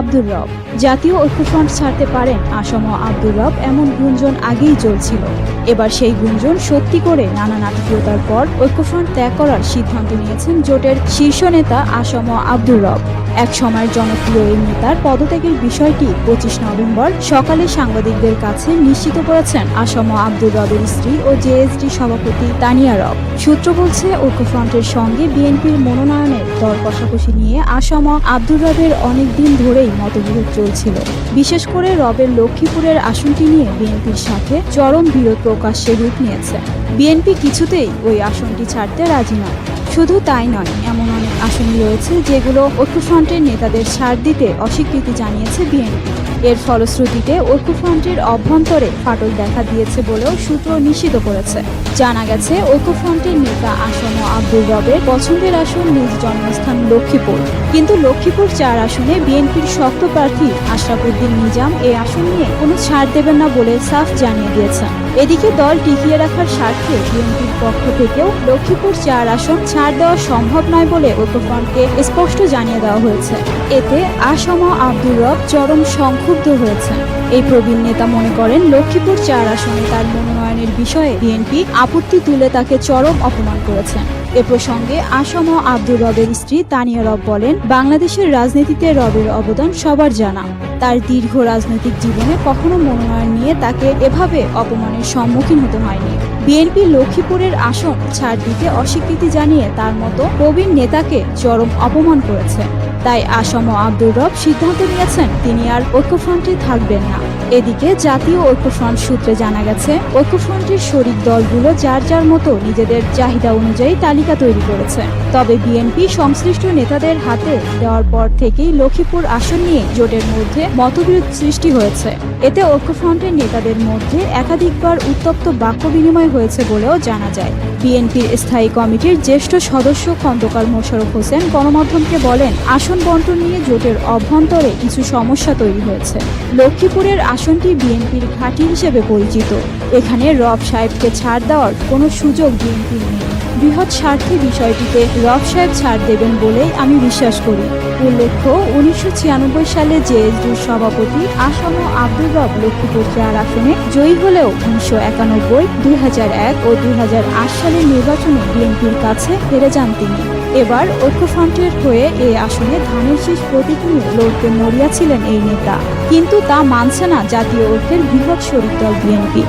আব্দুর রব। জাতীয় ঐক্যফ্রন্ট ছাড়তে পারেন আসম আব্দুর রব এমন গুঞ্জন আগেই চলছিল। এবার সেই গুঞ্জন সত্যি করে নানা নাটকীয়তার পর ঐক্যফ্রন্ট ত্যাগ করার সিদ্ধান্ত নিয়েছেন জোটের শীর্ষ নেতা আসম আব্দুর রব। এক সময়ের জনপ্রিয় এই নেতার পদত্যাগের বিষয়টি পঁচিশ নভেম্বর সকালে সাংবাদিকদের কাছে নিশ্চিত করেছেন আসম আব্দুর রবের স্ত্রী ও জেএসডি সভাপতি তানিয়া রব। সূত্র বলছে, ঐক্যফ্রন্টের সঙ্গে বিএনপির মনোনয়নের দর কষাকষি নিয়ে আসম আব্দুর রবের অনেক দিন ধরেই মতবিরোধ চলছিল। বিশেষ করে রবের লক্ষ্মীপুরের আসনটি নিয়ে বিএনপির সাথে চরম বিরোধ প্রকাশ্যে রূপ নিয়েছে। বিএনপি কিছুতেই ওই আসনটি ছাড়তে রাজি নয়। শুধু তাই নয়, এমন অনেক আসন রয়েছে যেগুলো ঐক্যফ্রন্টের নেতাদের ছাড় দিতে অস্বীকৃতি জানিয়েছে বিএনপি। এর ফলশ্রুতিতে ঐক্যফ্রন্টের অভ্যন্তরে ফাটল দেখা দিয়েছে বলেও সূত্র নিশ্চিত করেছে। জানা গেছে, ঐক্যফ্রন্টের নেতা আসন আব্দুল রবের পছন্দের আসন নিজ জন্মস্থান লক্ষ্মীপুর। কিন্তু লক্ষ্মীপুর চার আসনে বিএনপির শক্ত প্রার্থী আশরাফুদ্দিন নিজাম এই আসন নিয়ে কোনো ছাড় দেবেন না বলে সাফ জানিয়ে দিয়েছেন। এদিকে দল টিকিয়ে রাখার স্বার্থে বিএনপির পক্ষ থেকেও লক্ষ্মীপুর চার আসন ছাড় দেওয়া সম্ভব নয় বলে ঐক্যফ্রন্টকে স্পষ্ট জানিয়ে দেওয়া হয়েছে। এতে আসম আব্দুর রব চরম সংক্ষুব্ধ হয়েছেন। এই প্রবীণ নেতা মনে করেন লক্ষ্মীপুর চার আসনে তার মনোনয়নের বিষয়ে বিএনপি আপত্তি তুলে তাকে চরম অপমান করেছেন এ প্রসঙ্গে আসম আব্দুর রবের স্ত্রী তানিয়া রব বলেন, বাংলাদেশের রাজনীতিতে রবের অবদান সবার জানা। তার দীর্ঘ রাজনৈতিক জীবনে কখনো মনোনয়ন নিয়ে তাকে এভাবে অপমানের সম্মুখীন হতে হয়নি। বিএনপি লক্ষ্মীপুরের আসন ছাড় দিতে অস্বীকৃতি জানিয়ে তার মতো প্রবীণ নেতাকে চরম অপমান করেছে। তাই আসম আব্দুর রব সিদ্ধান্ত নিয়েছেন, তিনি আর ঐক্যফ্রন্টে থাকবেন না। এদিকে জাতীয় ঐক্যফ্রন্ট সূত্রে জানা গেছে, ঐক্যফ্রন্টের শরিক দলগুলো যার যার মতো নিজেদের চাহিদা অনুযায়ী তালিকা তৈরি করেছে। তবে বিএনপি সংশ্লিষ্ট নেতাদের হাতে দেওয়ার পর থেকেই লক্ষ্মীপুর আসন নিয়ে জোটের মধ্যে মতবিরোধ সৃষ্টি হয়েছে। এতে ঐক্যফ্রন্টের নেতাদের মধ্যে একাধিকবার উত্তপ্ত বাক্য বিনিময় হয়েছে বলেও জানা যায়। বিএনপির স্থায়ী কমিটির জ্যেষ্ঠ সদস্য খন্দকার মোশারফ হোসেন গণমাধ্যমকে বলেন, আসন বন্টন নিয়ে জোটের অভ্যন্তরে কিছু সমস্যা তৈরি হয়েছে। লক্ষ্মীপুরের আসনটি বিএনপির ঘাঁটি হিসেবে পরিচিত। এখানে রব সাহেবকে ছাড় দেওয়ার কোনো সুযোগ বিএনপির নেই। বৃহৎ স্বার্থে বিষয়টিতে রব সাহেব ছাড় দেবেন বলেই আমি বিশ্বাস করি। উল্লেখ্য, উনিশশো ছিয়ানব্বই সালে জেএসডির সভাপতি আসম আব্দুর রব লক্ষ্মীপুর চার আসনে জয়ী হলেও উনিশশো একানব্বই, দুই ও দুই হাজার আট সালের নির্বাচনে বিএনপির কাছে হেরে যান তিনি। এবার ঐক্যফ্রন্টের হয়ে এই আসনে ধানের শেষ প্রতীক নিয়ে লড়তে মরিয়াছিলেন এই নেতা। কিন্তু তা মানছে না জাতীয় ঐক্যের বৃহৎ শরীর দল বিএনপি।